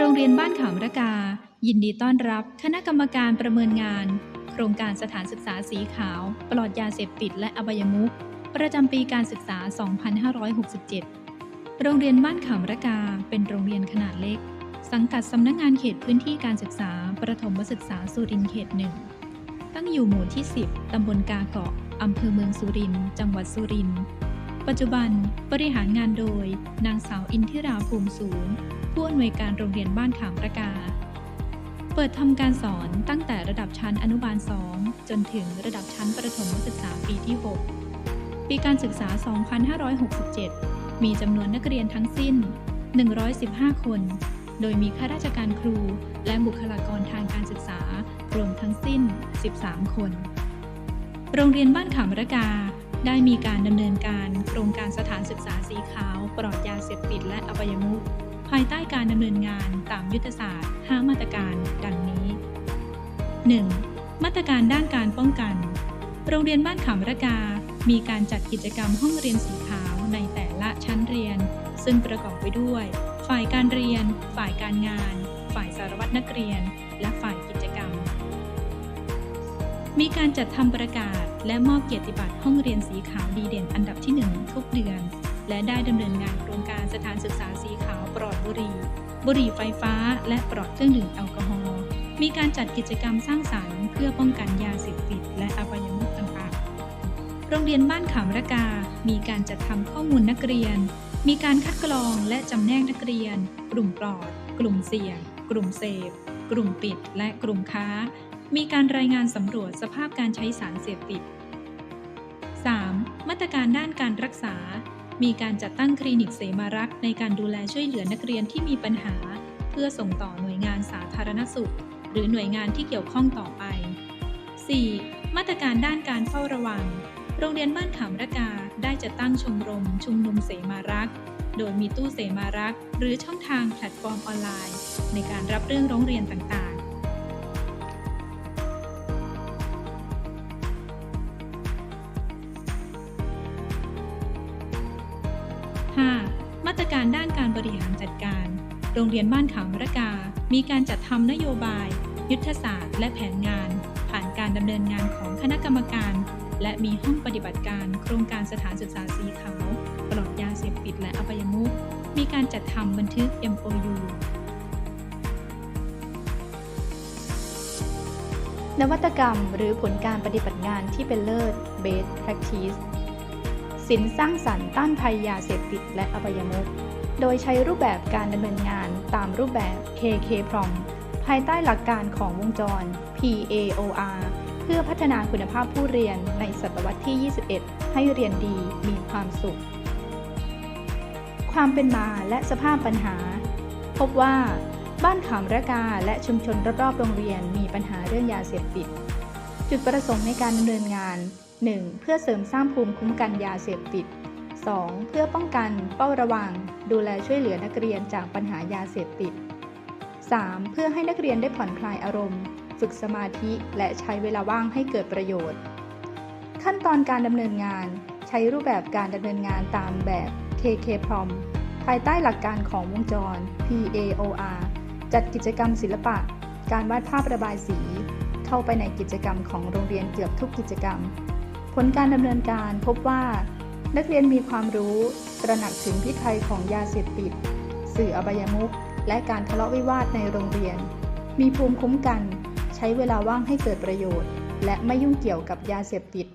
โรงเรียนบ้านขามระกา ยินดีต้อนรับคณะกรรมการประเมินงาน โครงการสถานศึกษาสีขาว ปลอดยาเสพติดและอบายมุขประจำปีการศึกษา 2567 โรงเรียนบ้านขามระกา เป็นโรงเรียนขนาดเล็ก สังกัดสำนักงานเขตพื้นที่การศึกษา ประถมศึกษาสุรินทร์เขตหนึ่ง ตั้งอยู่หมู่ที่ 10 ตำบลกาเกาะอำเภอเมืองสุรินทร์ จังหวัดสุรินทร์ ปัจจุบันบริหารงานโดย นางสาวอินทิราภูมิสูง ผู้อำนวยการโรงเรียนบ้านขามประกา เปิดทำการสอนตั้งแต่ระดับชั้นอนุบาล 2 จนถึงระดับชั้นประถมศึกษาปีที่ 6 ปีการศึกษา 2567 มีจำนวนนักเรียนทั้งสิ้น 115 คน โดยมีข้าราชการครู และบุคลากรทางการศึกษารวมทั้งสิ้น 13 คน โรงเรียนบ้านขามระกาได้มีการดำเนินการโครงการสถานศึกษาสีขาว ปลอดยาเสพติดและอบายมุข ภายใต้การดำเนินงานตามยุทธศาสตร์ 5 มาตรการ ดังนี้ 1. มาตรการด้านการป้องกัน โรงเรียนบ้านขามระกา มีการจัดกิจกรรมห้องเรียนสีขาวในแต่ละชั้นเรียน ซึ่งประกอบไปด้วย ฝ่ายการเรียน ฝ่ายการงาน ฝ่ายสารวัตรนักเรียน และฝ่ายกิจกรรม มีการจัดทำประกาศ และมอบเกียรติบัตรห้องเรียนสีขาวดีเด่นอันดับที่ 1 ทุกเดือน และได้ดำเนินงานโครงการสถานศึกษาสีขาวปลอดบุหรี่ บุหรี่ไฟฟ้า และปลอดเครื่องดื่มแอลกอฮอล์ มีการจัดกิจกรรมสร้างสรรค์เพื่อป้องกันยาเสพติด และอบายมุขต่างๆ โรงเรียนบ้านขามระกา มีการจัดทำข้อมูลนักเรียน มีการคัดกรองและจำแนกนักเรียน กลุ่มปลอด กลุ่มเสี่ยง กลุ่มเสพ กลุ่มปิด และกลุ่มค้า มีการรายงานสำรวจสภาพการใช้สารเสพติด 3. มาตรการด้านการรักษา มีการจัดตั้งคลินิกเสมารักษ์ในการดูแลช่วยเหลือนักเรียนที่มีปัญหา เพื่อส่งต่อหน่วยงานสาธารณสุข หรือหน่วยงานที่เกี่ยวข้องต่อไป 4. มาตรการด้านการเฝ้าระวัง โรงเรียนบ้านขามระกาได้จัดตั้งชมรม ชุมนุมเสมารักษ์โดยมีตู้เสมารักษ์หรือช่องทางแพลตฟอร์มออนไลน์ ในการรับเรื่องร้องเรียนต่างๆ 5. มาตรการด้านการบริหารจัดการ โรงเรียนบ้านขามรกา มีการจัดทำนโยบาย ยุทธศาสตร์ และแผนงาน ผ่านการดำเนินงานของคณะกรรมการ และมีห้องปฏิบัติการ โครงการสถานศึกษาสีขาวปลอดยาเสพติดและอบายมุขมีการจัดทำบันทึก MOU นวัตกรรมหรือผลการปฏิบัติงานที่เป็นเลิศ Best Practice สินสร้างสรรค์ต้านภัยยาเสพติดและอบายมุข โดยใช้รูปแบบการดำเนินงานตามรูปแบบ KK Prom ภายใต้หลักการของวงจร PAOR เพื่อพัฒนาคุณภาพผู้เรียนในศตวรรษที่ 21 ให้เรียนดีมีความสุข ความเป็นมาและสภาพปัญหา พบว่า บ้านขามระกาและชุมชนรอบๆโรงเรียนมีปัญหาเรื่องยาเสพติด จุดประสงค์ในการดำเนินงาน 1. เพื่อเสริมสร้างภูมิคุ้มกันยาเสพติด 2. เพื่อป้องกันเฝ้าระวัง ดูแลช่วยเหลือนักเรียนจากปัญหายาเสพติด 3. เพื่อให้นักเรียนได้ผ่อนคลายอารมณ์ ฝึกสมาธิและใช้เวลาว่างให้เกิดประโยชน์ ขั้นตอนการดำเนินงาน ใช้รูปแบบการดำเนินงานตามแบบ KK Prom ภายใต้หลักการของวงจร PAOR จัดกิจกรรมศิลปะ การวาดภาพระบายสี เข้าไปในกิจกรรมของโรงเรียนเกือบทุกกิจกรรม ผลการดำเนินการพบว่า นักเรียนมีความรู้ตระหนักถึงพิษภัยของยาเสพติด สื่ออบายมุขและการทะเลาะวิวาทในโรงเรียน มีภูมิคุ้มกัน ใช้เวลาว่างให้เกิดประโยชน์ และไม่ยุ่งเกี่ยวกับยาเสพติด